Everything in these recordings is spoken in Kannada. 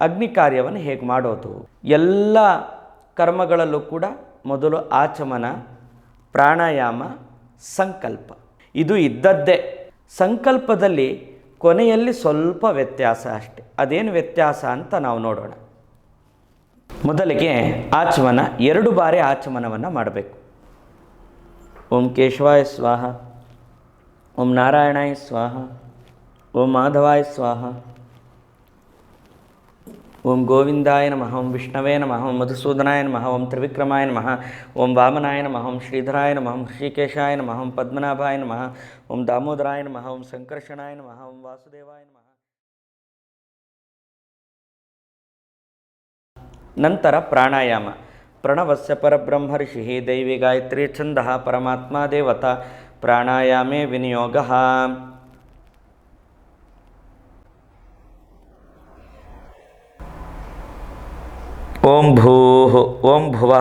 ಅಗ್ನಿ ಕಾರ್ಯವನ್ನು ಹೇಗೆ ಮಾಡೋದು? ಎಲ್ಲ ಕರ್ಮಗಳಲ್ಲೂ ಕೂಡ ಮೊದಲು ಆಚಮನ, ಪ್ರಾಣಾಯಾಮ, ಸಂಕಲ್ಪ. ಇದು ಇದ್ದದ್ದೇ. ಸಂಕಲ್ಪದಲ್ಲಿ ಕೊನೆಯಲ್ಲಿ ಸ್ವಲ್ಪ ವ್ಯತ್ಯಾಸ ಅಷ್ಟೆ. ಅದೇನು ವ್ಯತ್ಯಾಸ ಅಂತ ನಾವು ನೋಡೋಣ. ಮೊದಲಿಗೆ ಆಚಮನ, ಎರಡು ಬಾರಿ ಆಚಮನವನ್ನು ಮಾಡಬೇಕು. ಓಂ ಕೇಶವಾಯ ಸ್ವಾಹ, ಓಂ ನಾರಾಯಣಾಯ ಸ್ವಾಹ, ಓಂ ಮಾಧವಾಯ ಸ್ವಾಹ. ಓಂ ಗೋವಿಂದಾಯ ನಮಃ ಓಂ ವಿಷ್ಣವೇ ನಮಃ ಓಂ ಮಧುಸೂದನಾಯ ನಮಃ ಓಂ ತ್ರಿವಿಕ್ರಮಾಯ ನಮಃ ಓಂ ವಾಮನಾಯ ನಮಃ ಓಂ ಶ್ರೀಧರಾಯ ನಮಃ ಓಂ ಋಷಿಕೇಶಾಯ ನಮಃ ಓಂ ಪದ್ಮನಾಭಾಯ ನಮಃ ಓಂ ದಾಮೋದರಾಯ ನಮಃ ಓಂ ಸಂಕರ್ಷಣಾಯ ನಮಃ ಓಂ ವಾಸುದೇವಾಯ ನಮಃ ನಂತರ ಪ್ರಾಣಾಯಾಮ ಪ್ರಣವಸ್ಯ ಪರಬ್ರಹ್ಮ ಋಷಿ ದೈವಿ ಗಾಯತ್ರಿ ಛಂದ ಪರಮಾತ್ಮ ದೇವತಾ ಪ್ರಾಣಾಯಾಮೇ ವಿನಿಯೋಗ ఓం భూ ఓం భువ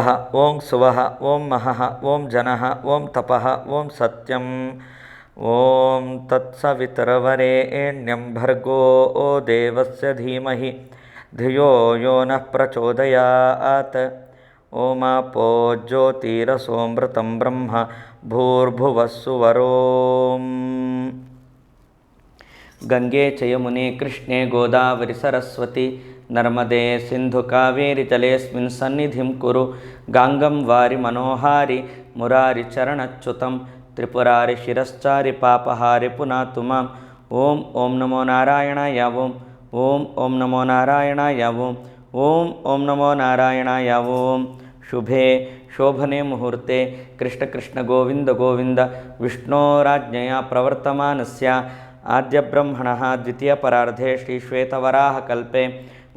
ఓం సువ ఓం మహ ఓం జన ఓం తప ఓం సత్యం. ఓం తత్సవితరవరేణ్యం భర్గో ఓ దేవస్య ధీమహి ధియో యో నః ప్రచోదయాత్. ఓమాపో జ్యోతిరసోమృతం బ్రహ్మ భూర్భువస్సువరోం. గంగే చయమునే కృష్ణే గోదావరి సరస్వతి ಸರಸ್ವತಿ ನರ್ಮದೆ ಸಿಂಧು ಕಾವೇರಿ ಜಲೇಸ್ಮಿನ್ ಸನ್ನಿಧಿಂ ಕುರು ಗಾಂಗಂ ವಾರಿ ಮನೋಹಾರಿ ಮುರಾರಿ ಚರಣಚ್ಯುತಂ ತ್ರಿಪುರಾರಿ ಶಿರಶ್ಚಾರಿ ಪಾಪಹಾರಿ ಪುನಾತು ಮಾಂ ಓಂ ಓಂ ನಮೋ ನಾರಾಯಣಾಯ ಓಂ ಓಂ ಓಂ ನಮೋ ನಾರಾಯಣಾಯ ಓಂ ಓಂ ಓಂ ನಮೋ ನಾರಾಯಣಾಯ ಓಂ ಶುಭೆ ಶೋಭನೆ ಮುಹೂರ್ತೆ ಕೃಷ್ಣ ಕೃಷ್ಣ ಗೋವಿಂದ ಗೋವಿಂದ ವಿಷ್ಣೋರಾಜ್ಞೆಯ ಪ್ರವರ್ತಮಾನಸ್ಯ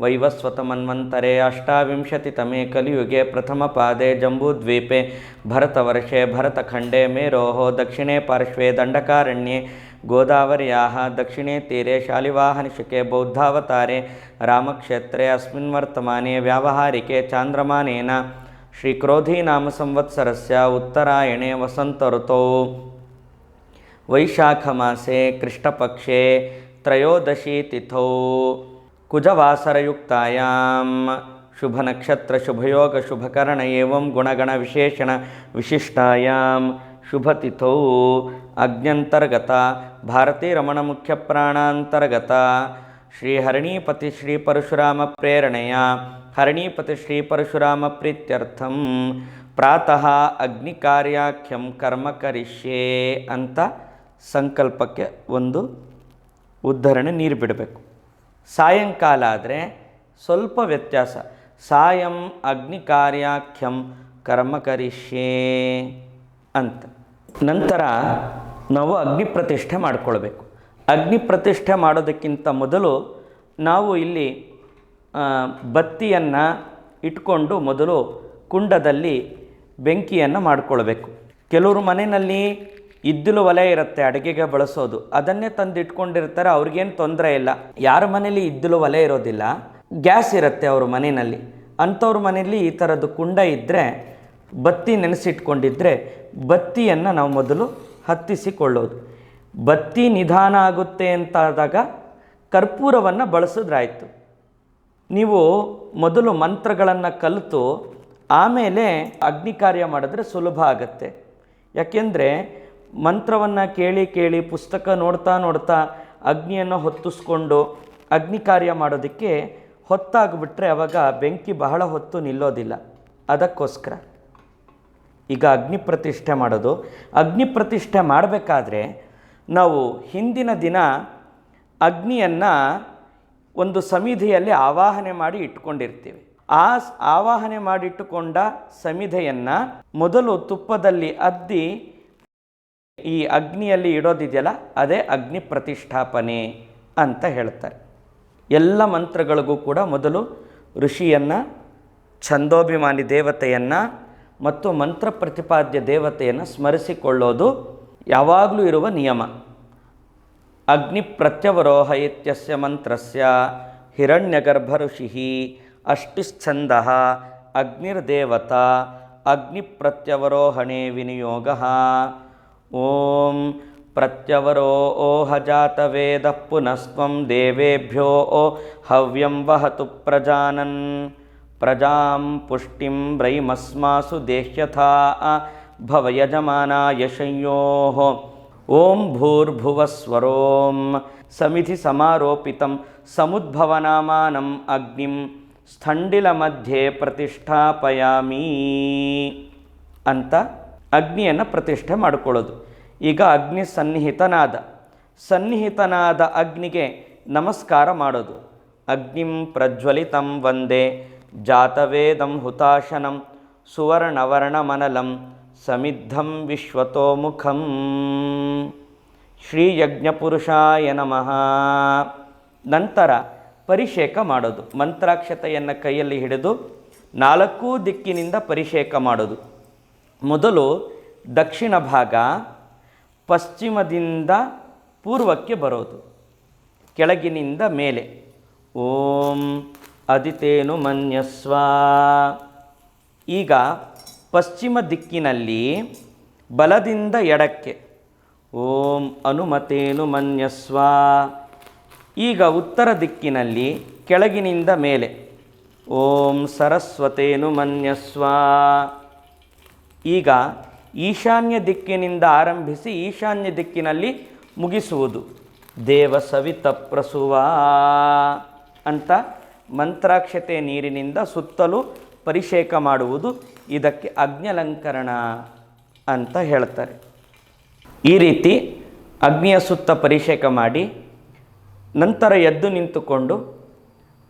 वैवस्वतमन्वन्तरे अष्टाविंशतितमे कलियुगे प्रथमपादे जम्बूद्वीपे भरतवर्षे भरतखण्डे मेरोः दक्षिणे पार्श्वे दण्डकारण्ये गोदावर्याः दक्षिणे तीरे शालिवाहनिषिके बौद्धावतारे रामक्षेत्रे अस्मिन् वर्तमाने व्यावहारिके चान्द्रमानेन श्रीक्रोधीनामसंवत्सरस्य उत्तरायणे वसन्तऋतौ वैशाखमासे कृष्णपक्षे त्रयोदशीतिथौ ಕುಜವಾಸರಯುಕ್ತಾಯಾಂ. ಶುಭ ನಕ್ಷತ್ರ ಶುಭಯೋಗ ಶುಭಕರಣ ಏವಂ ಗುಣಗಣ ವಿಶೇಷಣ ವಿಶಿಷ್ಟಾಯಾಂ. ಶುಭತಿಥೌ ಅಗ್ನ್ಯಂತರ್ಗತ ಭಾರತೀ ರಮಣ ಮುಖ್ಯ ಪ್ರಾಣಾಂತರ್ಗತ. ಶ್ರೀಹರಣೀಪತಿ ಶ್ರೀ ಪರಶುರಾಮ ಪ್ರೇರಣೆಯ. ಹರಣೀಪತಿ ಶ್ರೀ ಪರಶುರಾಮ ಪ್ರೀತ್ಯರ್ಥಂ. ಪ್ರಾತಃ ಅಗ್ನಿ ಕಾರ್ಯಾಖ್ಯಂ ಕರ್ಮ ಕರಿಷ್ಯೇ ಅಂತ ಸಂಕಲ್ಪಕ್ಕೆ ಒಂದು ಉದ್ಧರಣೆ ನೀರು ಬಿಡಬೇಕು. ಸಾಯಂಕಾಲ ಆದರೆ ಸ್ವಲ್ಪ ವ್ಯತ್ಯಾಸ. ಸಾಯಂ ಅಗ್ನಿಕಾರ್ಯಾಖ್ಯಂ ಕರ್ಮ ಕರಿಷ್ಯೇ ಅಂತ. ನಂತರ ನಾವು ಅಗ್ನಿ ಪ್ರತಿಷ್ಠೆ ಮಾಡಿಕೊಳ್ಬೇಕು. ಅಗ್ನಿ ಪ್ರತಿಷ್ಠೆ ಮಾಡೋದಕ್ಕಿಂತ ಮೊದಲು ನಾವು ಇಲ್ಲಿ ಬತ್ತಿಯನ್ನು ಇಟ್ಕೊಂಡು ಮೊದಲು ಕುಂಡದಲ್ಲಿ ಬೆಂಕಿಯನ್ನು ಮಾಡಿಕೊಳ್ಬೇಕು. ಕೆಲವರು ಮನೆಯಲ್ಲಿ ಇದ್ದಿಲು ಒಲೆ ಇರುತ್ತೆ, ಅಡುಗೆಗೆ ಬಳಸೋದು. ಅದನ್ನೇ ತಂದು ಇಟ್ಕೊಂಡಿರ್ತಾರೆ ಅವ್ರಿಗೇನು ತೊಂದರೆ ಇಲ್ಲ. ಯಾರ ಮನೇಲಿ ಇದ್ದಲು ಒಲೆ ಇರೋದಿಲ್ಲ, ಗ್ಯಾಸ್ ಇರುತ್ತೆ ಅವ್ರ ಮನೆಯಲ್ಲಿ. ಅಂಥವ್ರ ಮನೆಯಲ್ಲಿ ಈ ಥರದ್ದು ಕುಂಡ ಇದ್ದರೆ ಬತ್ತಿ ನೆನೆಸಿಟ್ಕೊಂಡಿದ್ರೆ, ಬತ್ತಿಯನ್ನು ನಾವು ಮೊದಲು ಹತ್ತಿಸಿಕೊಳ್ಳೋದು. ಬತ್ತಿ ನಿಧಾನ ಆಗುತ್ತೆ ಅಂತಾದಾಗ ಕರ್ಪೂರವನ್ನು ಬಳಸಿದ್ರಾಯಿತು. ನೀವು ಮೊದಲು ಮಂತ್ರಗಳನ್ನು ಕಲಿತು, ಆಮೇಲೆ ಅಗ್ನಿ ಕಾರ್ಯ ಮಾಡಿದ್ರೆ ಸುಲಭ ಆಗುತ್ತೆ. ಯಾಕೆಂದರೆ ಮಂತ್ರವನ್ನು ಕೇಳಿ ಕೇಳಿ ಪುಸ್ತಕ ನೋಡ್ತಾ ನೋಡ್ತಾ ಅಗ್ನಿಯನ್ನು ಹೊತ್ತಿಸ್ಕೊಂಡು ಅಗ್ನಿ ಕಾರ್ಯ ಮಾಡೋದಕ್ಕೆ ಹೊತ್ತಾಗ್ಬಿಟ್ರೆ ಅವಾಗ ಬೆಂಕಿ ಬಹಳ ಹೊತ್ತು ನಿಲ್ಲೋದಿಲ್ಲ. ಅದಕ್ಕೋಸ್ಕರ. ಈಗ ಅಗ್ನಿ ಪ್ರತಿಷ್ಠೆ ಮಾಡೋದು. ಅಗ್ನಿ ಪ್ರತಿಷ್ಠೆ ಮಾಡಬೇಕಾದ್ರೆ ನಾವು ಹಿಂದಿನ ದಿನ ಅಗ್ನಿಯನ್ನು ಒಂದು ಸಮಿಧಿಯಲ್ಲಿ ಆವಾಹನೆ ಮಾಡಿ ಇಟ್ಕೊಂಡಿರ್ತೀವಿ. ಆ ಆವಾಹನೆ ಮಾಡಿಟ್ಟುಕೊಂಡ ಸಮಿಧೆಯನ್ನು ಮೊದಲು ತುಪ್ಪದಲ್ಲಿ ಅದ್ದಿ ಈ ಅಗ್ನಿಯಲ್ಲಿ ಇಡೋದಿದೆಯಲ್ಲ, ಅದೇ ಅಗ್ನಿ ಪ್ರತಿಷ್ಠಾಪನೆ ಅಂತ ಹೇಳ್ತಾರೆ. ಎಲ್ಲ ಮಂತ್ರಗಳಿಗೂ ಕೂಡ ಮೊದಲು ಋಷಿಯನ್ನು, ಛಂದೋಭಿಮಾನಿ ದೇವತೆಯನ್ನು ಮತ್ತು ಮಂತ್ರ ಪ್ರತಿಪಾದ್ಯ ದೇವತೆಯನ್ನು ಸ್ಮರಿಸಿಕೊಳ್ಳೋದು ಯಾವಾಗಲೂ ಇರುವ ನಿಯಮ. ಅಗ್ನಿ ಪ್ರತ್ಯವರೋಹ ಇತ್ಯಸ್ಯ ಮಂತ್ರಸ್ಯ ಹಿರಣ್ಯಗರ್ಭಋಷಿ ಅಷ್ಟಿಶ್ಚಂದ ಅಗ್ನಿರ್ದೇವತಾ ಅಗ್ನಿ ಪ್ರತ್ಯವರೋಹಣೆ ವಿನಿಯೋಗ. ఓం ప్రత్యవరో ఓహజాతవేద పునస్వం దేవేభ్యో హవ్యం వహతు ప్రజానన్ ప్రజాం పుష్టిం వ్రైమస్మాసు దేహ్యథా భవయజమానాయ శయ్యో ఓం భూర్భువస్వరోం సమిధి సమారోపితం సముద్భవనామానం అగ్నిం స్థండిల మధ్యే ప్రతిష్టాపయామి అంత ಅಗ್ನಿಯನ್ನು ಪ್ರತಿಷ್ಠೆ ಮಾಡಿಕೊಳ್ಳೋದು. ಈಗ ಅಗ್ನಿ ಸನ್ನಿಹಿತನಾದ ಸನ್ನಿಹಿತನಾದ ಅಗ್ನಿಗೆ ನಮಸ್ಕಾರ ಮಾಡೋದು. ಅಗ್ನಿಂ ಪ್ರಜ್ವಲಿತಂ ವಂದೇ ಜಾತವೇದಂ ಹುತಾಶನಂ ಸುವರ್ಣವರ್ಣಮನಲಂ ಸಮಿದ್ಧಂ ವಿಶ್ವತೋಮುಖಂ. ಶ್ರೀಯಜ್ಞಪುರುಷಾಯ ನಮಃ. ನಂತರ ಪರಿಷೇಕ ಮಾಡೋದು. ಮಂತ್ರಾಕ್ಷತೆಯನ್ನು ಕೈಯಲ್ಲಿ ಹಿಡಿದು ನಾಲ್ಕೂ ದಿಕ್ಕಿನಿಂದ ಪರಿಷೇಕ ಮಾಡೋದು. ಮೊದಲು ದಕ್ಷಿಣ ಭಾಗ ಪಶ್ಚಿಮದಿಂದ ಪೂರ್ವಕ್ಕೆ ಬರೋದು. ಕೆಳಗಿನಿಂದ ಮೇಲೆ. ಓಂ ಅದಿತೇನು ಮನ್ಯಸ್ವ. ಈಗ ಪಶ್ಚಿಮ ದಿಕ್ಕಿನಲ್ಲಿ ಬಲದಿಂದ ಎಡಕ್ಕೆ. ಓಂ ಅನುಮತೇನು ಮನ್ಯಸ್ವ. ಈಗ ಉತ್ತರ ದಿಕ್ಕಿನಲ್ಲಿ ಕೆಳಗಿನಿಂದ ಮೇಲೆ. ಓಂ ಸರಸ್ವತೇನು ಮನ್ಯಸ್ವ. ಈಗ ಈಶಾನ್ಯ ದಿಕ್ಕಿನಿಂದ ಆರಂಭಿಸಿ ಈಶಾನ್ಯ ದಿಕ್ಕಿನಲ್ಲಿ ಮುಗಿಸುವುದು. ದೇವ ಸವಿತ ಪ್ರಸುವ ಅಂತ ಮಂತ್ರಾಕ್ಷತೆ ನೀರಿನಿಂದ ಸುತ್ತಲೂ ಪರಿಷೇಕ ಮಾಡುವುದು. ಇದಕ್ಕೆ ಅಗ್ನ್ಯಲಂಕರಣ ಅಂತ ಹೇಳ್ತಾರೆ. ಈ ರೀತಿ ಅಗ್ನಿಯ ಸುತ್ತ ಪರಿಷೇಕ ಮಾಡಿ, ನಂತರ ಎದ್ದು ನಿಂತುಕೊಂಡು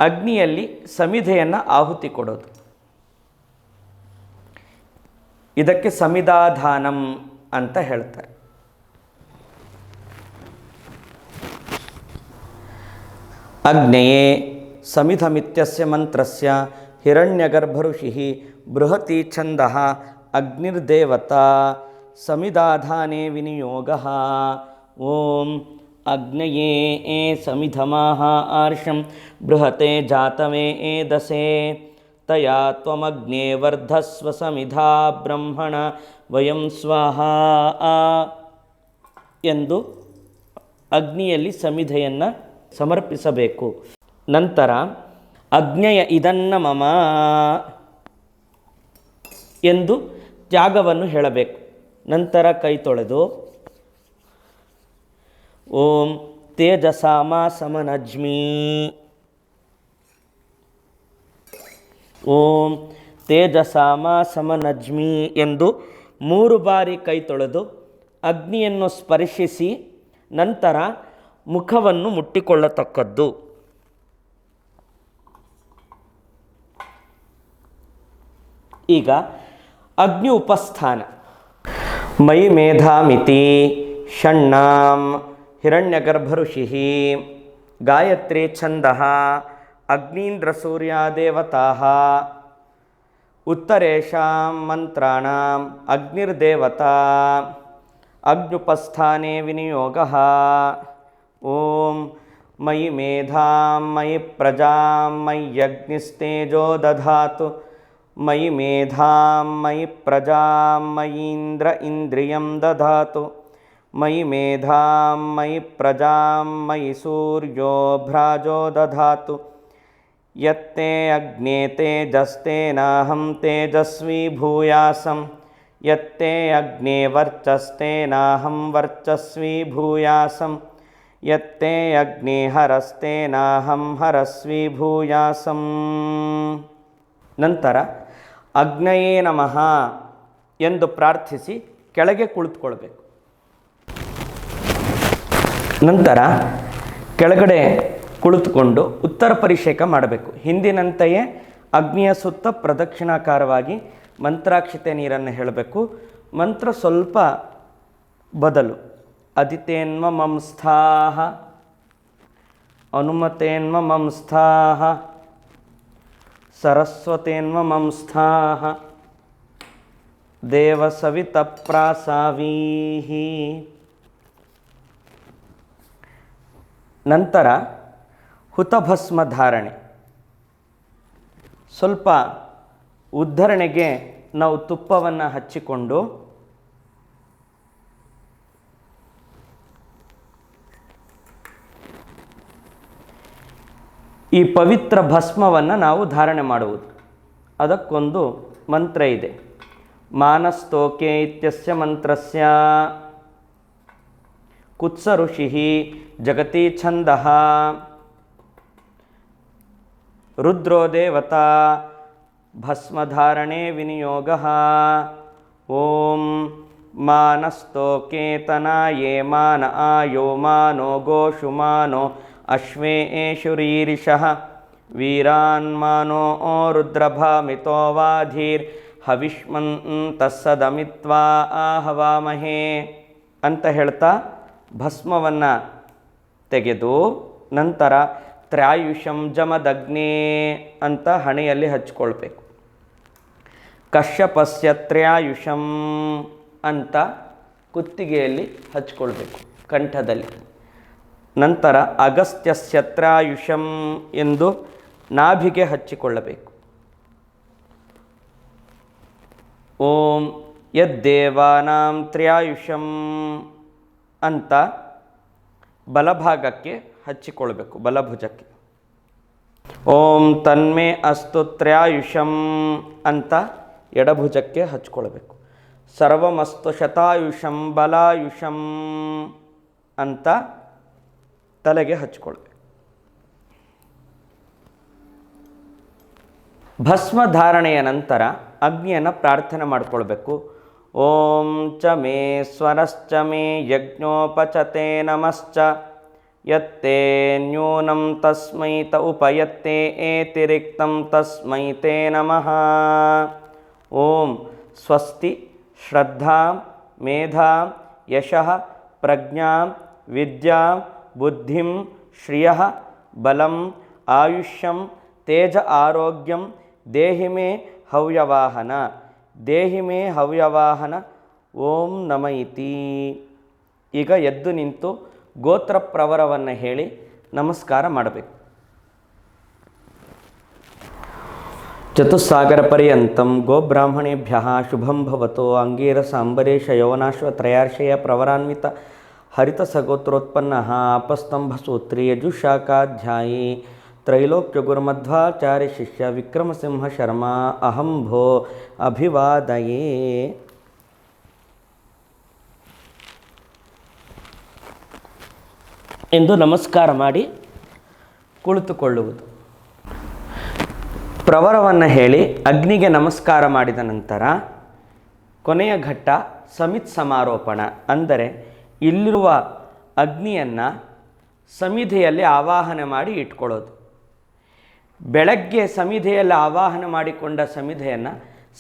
ಅಗ್ನಿಯಲ್ಲಿ ಸಮಿಧೆಯನ್ನು ಆಹುತಿ ಕೊಡೋದು. ಇದಕ್ಕೆ ಸಮಿಧಾಧಾನಂ ಅಂತ ಹೇಳ್ತಾರೆ. ಅಗ್ನೇಯೇ ಸಮಿಧಮಿತ್ಯಸ್ಯ ಮಂತ್ರಸ್ಯ ಹಿರಣ್ಯಗರ್ಭಋಷಿ ಬೃಹತಿ ಛಂದ ಅಗ್ನಿರ್ದೇವತಾ ಸಮಿಧಾಧಾನೆ ವಿನಿಯೋಗ. ಓಂ ಅಗ್ನಯೇ ಏ ಸಮಿಧಮಾಹ ಆರ್ಷಂ ಬೃಹತೆ ಜಾತವೇ ಏದಸೆ ತಯಾ ತ್ವಮಗ್ನೇ ವರ್ಧಸ್ವ ಸಮಿಧಾ ಬ್ರಹ್ಮಣ ವಯಂ ಸ್ವಾಹ ಎಂದು ಅಗ್ನಿಯಲ್ಲಿ ಸಮಿಧೆಯನ್ನು ಸಮರ್ಪಿಸಬೇಕು. ನಂತರ ಅಗ್ನಯ ಇದನ್ನ ಮಮ ಎಂದು ತ್ಯಾಗವನ್ನು ಹೇಳಬೇಕು. ನಂತರ ಕೈ ತೊಳೆದು, ಓಂ ತೇಜಸಾಮ ಸಮನಜ್ಮಿ ಓಂ ತೇಜಸಾಮ ಸಮನಜ್ಮಿ ಎಂದು ಮೂರು ಬಾರಿ ಕೈ ತೊಳೆದು ಅಗ್ನಿಯನ್ನು ಸ್ಪರ್ಶಿಸಿ ನಂತರ ಮುಖವನ್ನು ಮುಟ್ಟಿಕೊಳ್ಳತಕ್ಕದ್ದು. ಈಗ ಅಗ್ನಿ ಉಪಸ್ಥಾನ. ಮೈ ಮೇಧಾಮಿತಿ ಷಣ್ಣಾಂ ಹಿರಣ್ಯಗರ್ಭಋಷಿ ಗಾಯತ್ರಿ ಛಂದ अग्नीन्द्रसूर्यादेवताः। उत्तरेषां मन्त्राणाम् अग्निर्देवता। अग्न्युपस्थाने विनियोगः। ॐ मयि मेधां मयि प्रजां मयि अग्निस्तेजो दधातु। मयि मेधां मयि प्रजां मयीन्द्र इन्द्रियं दधातु। मयि मेधां मयि प्रजां मयि सूर्यो भ्राजो दधातु। ಯತ್ತೆ ಅಗ್ನೇ ತೇಜಸ್ತೇನಾಹಂ ತೇಜಸ್ವಿ ಭೂಯಾಸಂ ಯತ್ತೇ ಅಗ್ನೇ ವರ್ಚಸ್ತೇನಾಹಂ ವರ್ಚಸ್ವಿ ಭೂಯಾಸಂ ಯತ್ತೇ ಅಗ್ನೇ ಹರಸ್ತೇನಾಹಂ ಹರಸ್ವಿ ಭೂಯಾಸಂ ನಂತರ ಅಗ್ನಯೇ ನಮಃ ಎಂದು ಪ್ರಾರ್ಥಿಸಿ ಕೆಳಗೆ ಕುಳಿತುಕೊಳ್ಬೇಕು. ನಂತರ ಕೆಳಗಡೆ ಕುಳಿತುಕೊಂಡು ಉತ್ತರ ಪರಿಷೇಕ ಮಾಡಬೇಕು. ಹಿಂದಿನಂತೆಯೇ ಅಗ್ನಿಯ ಸುತ್ತ ಪ್ರದಕ್ಷಿಣಾಕಾರವಾಗಿ ಮಂತ್ರಾಕ್ಷತೆ ನೀರನ್ನು ಹೇಳಬೇಕು. ಮಂತ್ರ ಸ್ವಲ್ಪ ಬದಲು. ಅದಿತೇನ್ಮ ಮಂಸ್ಥಾಹ ಅನುಮತೇನ್ಮ ಮಂಸ್ಥಾಹ ಸರಸ್ವತೇನ್ಮ ಮಂಸ್ಥಾಹ ದೇವಸವಿತ ಪ್ರಾಸಾವೀಹಿ ನಂತರ ಹುತಭಸ್ಮ ಧಾರಣೆ. ಸ್ವಲ್ಪ ಉದ್ಧರಣೆಗೆ ನಾವು ತುಪ್ಪವನ್ನು ಹಚ್ಚಿಕೊಂಡು ಈ ಪವಿತ್ರ ಭಸ್ಮವನ್ನು ನಾವು ಧಾರಣೆ ಮಾಡುವುದು. ಅದಕ್ಕೊಂದು ಮಂತ್ರ ಇದೆ. ಮಾನಸ್ತೋಕೆ ಇತ್ಯಸ್ಯ ಮಂತ್ರಸ್ಯ. ಕುತ್ಸ ಋಷಿ ಜಗತಿ ಛಂದಃ. ರುದ್ರೋ ದೇವತಾ ಭಸ್ಮಧಾರಣೆ ವಿನಿಯೋಗ. ಓಂ ಮಾನಸ್ತೋಕೇತನಾಯೇ ಮಾನ ಆಯೋ ಮಾನೋ ಗೋಷು ಮಾನೋ ಅಶ್ವೇಶುರೀರಿಷಃ ವೀರಾನ್ಮಾನೋ ರುದ್ರಭಾಮಿತೋ ವಾಧೀರ್ ಹವಿಷ್ಮನ್ ತಸ್ಸದಮಿತ್ವಾ ಆಹವಾಮಹೇ ಅಂತ ಹೇಳ್ತಾ ಭಸ್ಮವನ್ನು ತೆಗೆದು ನಂತರ ತ್ರಾಯುಷಂ ಜಮದಗ್ನೇ ಅಂತ ಹಣೆಯಲ್ಲಿ ಹಚ್ಕೊಳ್ಬೇಕು. ಕಶ್ಯಪಸ್ಯ ತ್ರಾಯುಷಂ ಅಂತ ಕುತ್ತಿಗೆಯಲ್ಲಿ ಹಚ್ಕೊಳ್ಬೇಕು ಕಂಠದಲ್ಲಿ. ನಂತರ ಅಗಸ್ತ್ಯಸ್ಯ ತ್ರಾಯುಷಂ ಎಂದು ನಾಭಿಗೆ ಹಚ್ಚಿಕೊಳ್ಳಬೇಕು. ಓಂ ಯದ್ದೇವಾನಾಂ ತ್ರಾಯುಷಂ ಅಂತ ಬಲಭಾಗಕ್ಕೆ ಹಚ್ಚಿಕೊಳ್ಬೇಕು ಬಲಭುಜಕ್ಕೆ. ಓಂ ತನ್ಮೇ ಅಸ್ತು ಅಂತ ಎಡಭುಜಕ್ಕೆ ಹಚ್ಕೊಳ್ಬೇಕು. ಸರ್ವಮಸ್ತು ಶತಾಯುಷಂ ಬಲಾಯುಷಂ ಅಂತ ತಲೆಗೆ ಹಚ್ಕೊಳ್ಬೇಕು. ಭಸ್ಮ ಧಾರಣೆಯ ನಂತರ ಅಗ್ನಿಯನ್ನು ಪ್ರಾರ್ಥನೆ ಮಾಡಿಕೊಳ್ಬೇಕು. ಓಂ ಚ ಮೇ ಸ್ವರಶ್ಚ ಮೇ ಯಜ್ಞೋಪಚತೆ ನಮಶ್ಚ. ಯತ್ತೇ ನ್ಯೂನಂ ತಸ್ಮೈ ತ ಉಪಯತ್ತೆ ಏತಿರಿಕ್ತಂ ತಸ್ಮೈ ತೇ ನಮಃ ಓಂ ಸ್ವಸ್ತಿ ಶ್ರದ್ಧಾಂ ಮೇಧಾಂ ಯಶಃ ಪ್ರಜ್ಞಾಂ ವಿದ್ಯಾಂ ಬುದ್ಧಿಂ ಶ್ರಿಯಃ ಬಲಂ ಆಯುಷ್ಯಂ ತೇಜ ಆರೋಗ್ಯಂ ದೇಹಿ ಮೇ ಹವ್ಯವಾಹನ ದೇಹಿ ಮೇ ಹವ್ಯವಾಹನ ಓಂ ನಮ ಇತಿ ಈಗ ಎದ್ದು ನಿಂತು ಗೋತ್ರ ಪ್ರವರವನ್ನು ಹೇಳಿ ನಮಸ್ಕಾರ ಮಾಡಬೇಕು. ಚತುಸ್ಸಾಗರ ಪರ್ಯಂತಂ ಗೋಬ್ರಾಹ್ಮಣೇಭ್ಯ ಶುಭಂ ಭವತೋ ಅಂಗೀರಸ ಅಂಬರೀಷ ಯೌವನಾಶ್ವ ತ್ರಯಾರ್ಷಯ ಪ್ರವರಾನ್ವಿತ ಹರಿತ ಸಗೋತ್ರೋತ್ಪನ್ನ ಅಪಸ್ತಂಭ ಸೂತ್ರಿ ಯಜುಶಾಖಾಧ್ಯಾಯಿ ತ್ರೈಲೋಕ್ಯ ಗುರುಮಧ್ವಾಚಾರ್ಯ ಶಿಷ್ಯ ವಿಕ್ರಮಸಿಂಹ ಶರ್ಮಾ ಅಹಂ ಭೋ ಅಭಿವಾದಯೇ. ಎಂದು ನಮಸ್ಕಾರ ಮಾಡಿ ಕುಳಿತುಕೊಳ್ಳುವುದು. ಪ್ರವರವನ್ನು ಹೇಳಿ ಅಗ್ನಿಗೆ ನಮಸ್ಕಾರ ಮಾಡಿದ ನಂತರ ಕೊನೆಯ ಘಟ್ಟ ಸಮಿತ್ ಸಮಾರೋಪಣ. ಅಂದರೆ ಇಲ್ಲಿರುವ ಅಗ್ನಿಯನ್ನು ಸಮಿಧೆಯಲ್ಲಿ ಆವಾಹನೆ ಮಾಡಿ ಇಟ್ಕೊಳ್ಳೋದು. ಬೆಳಗ್ಗೆ ಸಮಿಧೆಯಲ್ಲಿ ಆವಾಹನೆ ಮಾಡಿಕೊಂಡ ಸಮಿಧೆಯನ್ನು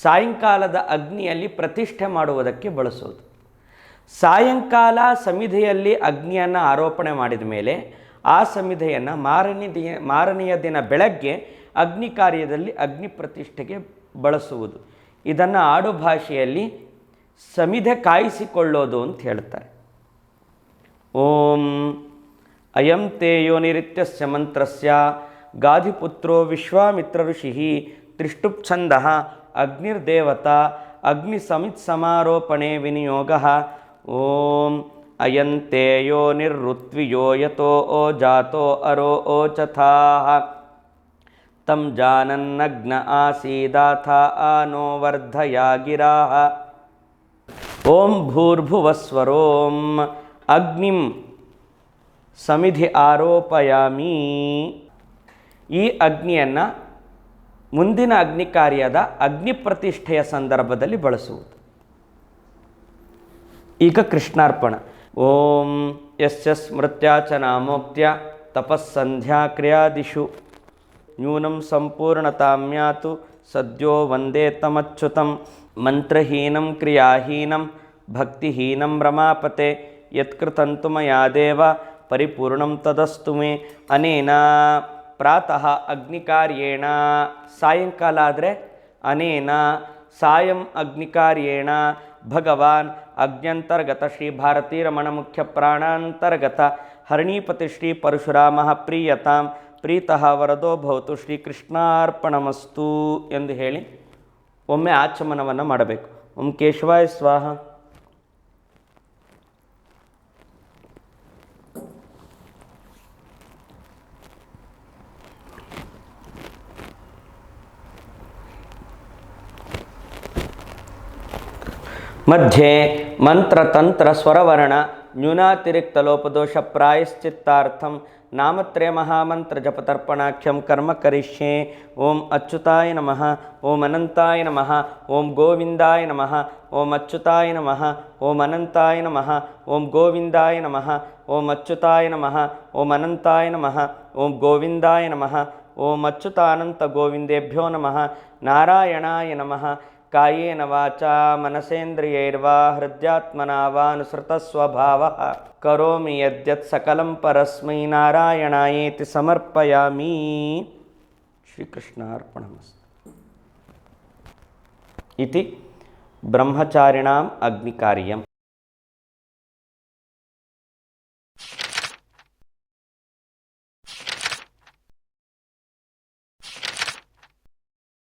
ಸಾಯಂಕಾಲದ ಅಗ್ನಿಯಲ್ಲಿ ಪ್ರತಿಷ್ಠೆ ಮಾಡುವುದಕ್ಕೆ ಬಳಸೋದು. ಸಾಯಂಕಾಲ ಸಮಿಧೆಯಲ್ಲಿ ಅಗ್ನಿಯನ್ನು ಆರೋಪಣೆ ಮಾಡಿದ ಮೇಲೆ ಆ ಸಮಿಧೆಯನ್ನು ಮಾರನೇ ದಿನ, ಮಾರನೆಯ ದಿನ ಬೆಳಗ್ಗೆ ಅಗ್ನಿ ಕಾರ್ಯದಲ್ಲಿ ಅಗ್ನಿ ಪ್ರತಿಷ್ಠೆಗೆ ಬಳಸುವುದು. ಇದನ್ನು ಆಡು ಭಾಷೆಯಲ್ಲಿ ಸಮಿಧೆ ಕಾಯಿಸಿಕೊಳ್ಳೋದು ಅಂತ ಹೇಳ್ತಾರೆ. ಓಂ ಅಯಂ ತೇಯೋ ನಿರಿತ್ಯಸ್ಯ ಮಂತ್ರಸ್ಯ ಗಾಧಿಪುತ್ರೋ ವಿಶ್ವಾಮಿತ್ರ ಋಷಿ ತ್ರಿಷ್ಟುಪ್ಛಂದ ಅಗ್ನಿರ್ದೇವತಾ ಅಗ್ನಿ ಸಮಿತ್ ಸಮಾರೋಪಣೆ ವಿನಿಯೋಗ ಓಂ ಅಯಂತೆಯೋ ನಿರ್ಋತ್ವಿಯೋ ಯತೋ ಓ ಜಾತೋ ಅರೋ ಓಚಥಾ ತಂ ಜಾನನ್ನಗ್ನ ಆಸೀದಾಥ ಆನೋ ವರ್ಧಯಾ ಗಿರಾ ಓಂ ಭೂರ್ಭುವಸ್ವರೋಂ ಅಗ್ನಿಂ ಸಮಿಧಿ ಆರೋಪಯಾಮಿ. ಈ ಅಗ್ನಿಯನ್ನು ಮುಂದಿನ ಅಗ್ನಿ ಕಾರ್ಯದ ಅಗ್ನಿ ಪ್ರತಿಷ್ಠೆಯ ಸಂದರ್ಭದಲ್ಲಿ ಬಳಸುವುದು. ಈಗ ಕೃಷ್ಣಾರ್ಪಣ ಓಂ ಯಸ್ಯ ಸ್ಮೃತ್ಯ ಚ ನಾಮೋಕ್ತ್ಯ ತಪಸ್ಸಂಧ್ಯಾ ಕ್ರಿಯಾದಿಷು ನ್ಯೂನಂ ಸಂಪೂರ್ಣತಾಮ್ಯಾತು ಸದ್ಯೋ ವಂದೇ ತಮಚ್ಯುತಂ ಮಂತ್ರಹೀನಂ ಕ್ರಿಯಾಹೀನಂ ಭಕ್ತಿಹೀನಂ ರಮಾಪತೆ ಯತ್ಕೃತಂತು ಮಯಾ ದೇವ ಪರಿಪೂರ್ಣಂ ತದಸ್ತು ಮೇ ಅನೇನ ಪ್ರಾತಃ ಅಗ್ನಿಕಾರ್ಯೇಣ ಸಾಯಂಕಾಲ ಆದರೆ ಅನೇನ ಸಾಯಂ ಅಗ್ನಿಕಾರ್ಯೇಣ. ಭಗವಾನ್ ಅಗ್ನ್ಯಂತರ್ಗತ ಶ್ರೀ ಭಾರತೀ ರಮಣ ಮುಖ್ಯ ಪ್ರಾಣಾಂತರ್ಗತ. ಹರಣೀಪತಿ ಶ್ರೀ ಪರಶುರಾಮ ಪ್ರೀಯತಾಂ. ಪ್ರೀತಃ ವರದೋ ಭವತು ಶ್ರೀ ಕೃಷ್ಣಾರ್ಪಣಮಸ್ತು ಎಂದು ಹೇಳಿ ಒಮ್ಮೆ ಆಚಮನವನ್ನು ಮಾಡಬೇಕು. ಓಂ ಕೇಶವಾಯ ಸ್ವಾಹ. ಮಧ್ಯೆ ಮಂತ್ರತಂತ್ರ ಸ್ವರವರ್ಣ ನ್ಯೂನಾತಿರಿಕ್ತಲೋಪದೋಷ ಪ್ರಾಯಶ್ಚಿತ್ತಾರ್ಥಂ ನಾಮತ್ರಯ ಮಹಾಮಂತ್ರ ಜಪತರ್ಪಣಾಖ್ಯಂ ಕರ್ಮ ಕರಿಷ್ಯೆ ಓಂ ಅಚ್ಯುತಾಯ ನಮಃ ಓಂ ಅನಂತಾಯ ನಮಃ ಓಂ ಗೋವಿಂದಾಯ ನಮಃ ಓಂ ಅಚ್ಯುತಾಯ ನಮಃ ಓಂ ಅನಂತಾಯ ನಮಃ ಓಂ ಗೋವಿಂದಾಯ ನಮಃ ಓಂ ಅಚ್ಯುತಾಯ ನಮಃ ಓಂ ಅನಂತಾಯ ನಮಃ ಓಂ ಗೋವಿಂದಾಯ ನಮಃ ಓಂ ಅಚ್ಯುತಾನಂತ ಗೋವಿಂದೇಭ್ಯೋ ನಮಃ ನಾರಾಯಣಾಯ ನಮಃ कायेन वाचा मनसेन्द्रियैर्वा हृद्यात्मना वानुसृतस्वभावः करोमि यद्यत् सकलं परस्मै नारायणायेति समर्पयामि। श्रीकृष्णार्पणमस्तु। इति ब्रह्मचारिणाम् अग्निकार्यम्।